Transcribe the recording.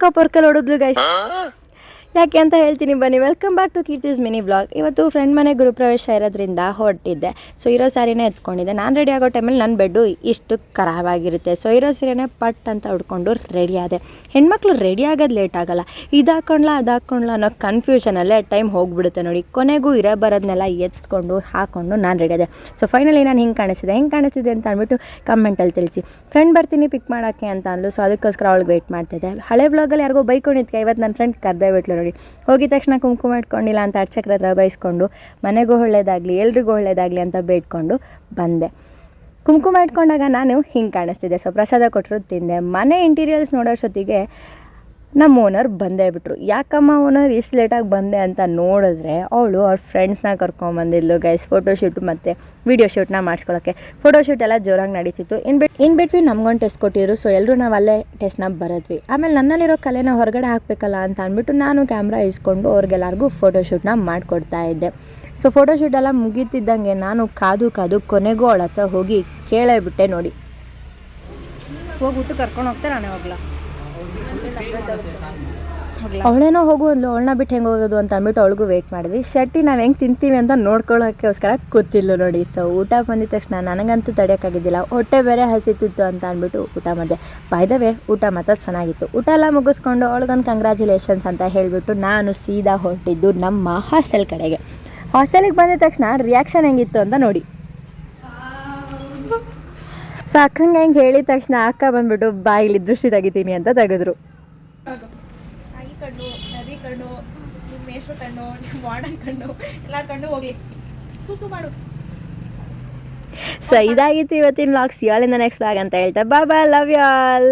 ಸಕ್ಕ ಪರ್ಕಲ್ ಹೊಡೆದ್ಲು guys ಯಾಕೆ ಅಂತ ಹೇಳ್ತೀನಿ ಬನ್ನಿ. Welcome back to Keerthi's mini vlog ಇವತ್ತು ಫ್ರೆಂಡ್ ಮನೆ ಗೃಹಪ್ರವೇಶ ಇರೋದ್ರಿಂದ ಹೊರಟಿದ್ದೆ. ಸೊ ಇರೋ ಸ್ಯಾರಿನೇ ಎತ್ಕೊಂಡಿದ್ದೆ. ನಾನು ರೆಡಿ ಆಗೋ ಟೈಮಲ್ಲಿ ನನ್ನ ಬೆಡ್ಡು ಇಷ್ಟು ಖರಾಬಾಗಿರುತ್ತೆ. ಸೊ ಇರೋ ಸೀರೆನೇ ಪಟ್ ಅಂತ ಉಡ್ಕೊಂಡು ರೆಡಿ ಆದೆ. ಹೆಣ್ಮಕ್ಳು ರೆಡಿ ಆಗೋದು ಲೇಟ್ ಆಗೋಲ್ಲ. ಇದು ಹಾಕೊಂಡ್ಲಾ ಅದು ಹಾಕೊಂಡ್ಲಾ ಅನ್ನೋ ಕನ್ಫ್ಯೂಷನಲ್ಲೇ ಟೈಮ್ ಹೋಗಿಬಿಡುತ್ತೆ ನೋಡಿ. ಕೊನೆಗೂ ಇರೋ ಬರೋದನ್ನೆಲ್ಲ ಎತ್ಕೊಂಡು ಹಾಕೊಂಡು ನಾನು ರೆಡಿ ಆದೆ. ಸೊ ಫೈನಲಿ ನಾನು ಹಿಂಗೆ ಕಾಣಿಸ್ತಿದೆ. ಹೆಂಗೆ ಕಾಣಿಸ್ತಿದೆ ಅಂತ ಅಂದ್ಬಿಟ್ಟು ಕಮೆಂಟಲ್ಲಿ ತಿಳಿಸಿ. ಫ್ರೆಂಡ್ ಬರ್ತೀನಿ ಪಿಕ್ ಮಾಡೋಕ್ಕೆ ಅಂತ ಅಂದ್ಲು. ಸೊ ಅದಕ್ಕೋಸ್ಕರ ಅವಳಿಗೆ ವೆಯ್ಟ್ ಮಾಡ್ತಿದ್ದೆ. ಹಳೆ ವ್ಲಾಗಲ್ಲಿ ಯಾರಿಗೋ ಬೈಕೊಂಡಿದ್ಕೆ ಇವತ್ತು ನನ್ನ ಫ್ರೆಂಡ್ ಕರೆದೇ ಬಿಟ್ಲು ನೋಡಿ. ಹೋಗಿದ ತಕ್ಷಣ ಕುಂಕುಮ ಇಟ್ಕೊಂಡಿಲ್ಲ ಅಂತ ಅರ್ಚಕ್ರ ಹತ್ರ ಬೈಸ್ಕೊಂಡು ಮನೆಗೂ ಒಳ್ಳೇದಾಗಲಿ, ಎಲ್ರಿಗೂ ಒಳ್ಳೇದಾಗಲಿ ಅಂತ ಬೇಡ್ಕೊಂಡು ಬಂದೆ. ಕುಂಕುಮ ಇಟ್ಕೊಂಡಾಗ ನಾನು ಹಿಂಗೆ ಕಾಣಿಸ್ತಿದ್ದೆ. ಸೊ ಪ್ರಸಾದ ಕೊಟ್ಟರು ತಿಂದೆ. ಮನೆ ಇಂಟೀರಿಯರ್ಸ್ ನೋಡೋಷ್ಟೊತ್ತಿಗೆ ನಮ್ಮ ಓನರ್ ಬಂದೇ ಬಿಟ್ರು. ಯಾಕಮ್ಮ ಓನರ್ ಇಷ್ಟು ಲೇಟಾಗಿ ಬಂದೆ ಅಂತ ನೋಡಿದ್ರೆ ಅವಳು ಅವ್ರ ಫ್ರೆಂಡ್ಸ್ನ ಕರ್ಕೊಂಬಂದಿದ್ಲು ಗೈಸ್ ಫೋಟೋಶೂಟ್ ಮತ್ತು ವೀಡಿಯೋ ಶೂಟ್ನ ಮಾಡಿಸ್ಕೊಳ್ಳೋಕ್ಕೆ ಫೋಟೋಶೂಟ್ ಎಲ್ಲ ಜೋರಾಗಿ ನಡೀತಿತ್ತು. ಇನ್ ಬಿಟ್ ಇನ್ ಬಿಟ್ವಿ ನಮ್ಗೊಂದು ಟೆಸ್ಟ್ ಕೊಟ್ಟಿದ್ರು ಸೊ ಎಲ್ಲರೂ ನಾವು ಅಲ್ಲೇ ಟೆಸ್ಟ್ನ ಬರದ್ವಿ. ಆಮೇಲೆ ನನ್ನಲ್ಲಿರೋ ಕಲೆನ ಹೊರಗಡೆ ಹಾಕಬೇಕಲ್ಲ ಅಂತ ಅಂದ್ಬಿಟ್ಟು ನಾನು ಕ್ಯಾಮ್ರಾ ಇಸ್ಕೊಂಡು ಅವ್ರಿಗೆಲ್ಲರಿಗೂ ಫೋಟೋಶೂಟ್ನ ಮಾಡಿಕೊಡ್ತಾ ಇದ್ದೆ. ಸೊ ಫೋಟೋಶೂಟ್ ಎಲ್ಲ ಮುಗೀತಿದ್ದಂಗೆ ನಾನು ಕಾದು ಕಾದು ಕೊನೆಗೂ ಅವಳ ಹತ್ರ ಹೋಗಿ ಕೇಳೇ ಬಿಟ್ಟೆ ನೋಡಿ. ಹೋಗ್ಬಿಟ್ಟು ಕರ್ಕೊಂಡು ಹೋಗ್ತಾರೆ ನಾನೇ ಹೋಗ್ಲಾ? ಅವಳೇನೋ ಹೋಗು ಅಂದ್ಲು, ಅವಳನ್ನ ಬಿಟ್ಟು ಹೆಂಗೆ ಹೋಗೋದು ಅಂತ ಅಂದ್ಬಿಟ್ಟು ಅವಳಿಗೂ ವೇಟ್ ಮಾಡಿದ್ವಿ. ಶೆಟ್ಟಿ ನಾವು ಹೆಂಗೆ ತಿಂತೀವಿ ಅಂತ ನೋಡ್ಕೊಳ್ಳೋಕ್ಕೋಸ್ಕರ ಕೂತಿಲ್ಲ ನೋಡಿ. ಸೊ ಊಟ ಬಂದಿದ ತಕ್ಷಣ ನನಗಂತೂ ತಡೆಯೋಕ್ಕಾಗಿದ್ದಿಲ್ಲ ಹೊಟ್ಟೆ ಬೇರೆ ಹಸಿತಿತ್ತು ಅಂತ ಅಂದ್ಬಿಟ್ಟು ಊಟ ಮಾಡಿದೆ. ಬಾಯ್ದವೆ ಊಟ ಮಾತ್ರ ಚೆನ್ನಾಗಿತ್ತು. ಊಟ ಎಲ್ಲ ಮುಗಿಸ್ಕೊಂಡು ಅವಳಿಗೊಂದು ಕಂಗ್ರ್ಯಾಚುಲೇಷನ್ಸ್ ಅಂತ ಹೇಳಿಬಿಟ್ಟು ನಾನು ಸೀದಾ ಹೊರಟಿದ್ದು ನಮ್ಮ ಹಾಸ್ಟೆಲ್ ಕಡೆಗೆ. ಹಾಸ್ಟೆಲಿಗೆ ಬಂದಿದ ತಕ್ಷಣ ರಿಯಾಕ್ಷನ್ ಹೆಂಗಿತ್ತು ಅಂತ ನೋಡಿ. ಸೊ ಅಕ್ಕಂಗೆ ಹೆಂಗೆ ಹೇಳಿದ ತಕ್ಷಣ ಅಕ್ಕ ಬಂದ್ಬಿಟ್ಟು ಬಾಯಿಲಿ ದೃಷ್ಟಿ ತೆಗಿತೀನಿ ಅಂತ ತೆಗೆದ್ರು. ತಾಯಿ ಕಣ್ಣು ನದಿ ಕಣ್ಣು ನಿಮ್ಮ ಮೇಷ್ಟ್ರ ಕಣ್ಣು ನಿಮ್ಮ ವಾರ್ಡನ್ ಕಣ್ಣು ಎಲ್ಲ ಕಣ್ಣು ಹೋಗ್ಲಿ. ಕೂತು ಮಾಡು. ಸೊ ಇದಾಗಿತ್ತು ಇವತ್ತಿನ ವ್ಲಾಗ್ಸ್ ಯಾಳಿಂದ ನೆಕ್ಸ್ಟ್ ವ್ಲಾಗ್ ಅಂತ ಹೇಳ್ತಾ ಬಾ ಬಾ ಲವ್ ಯಾಲ್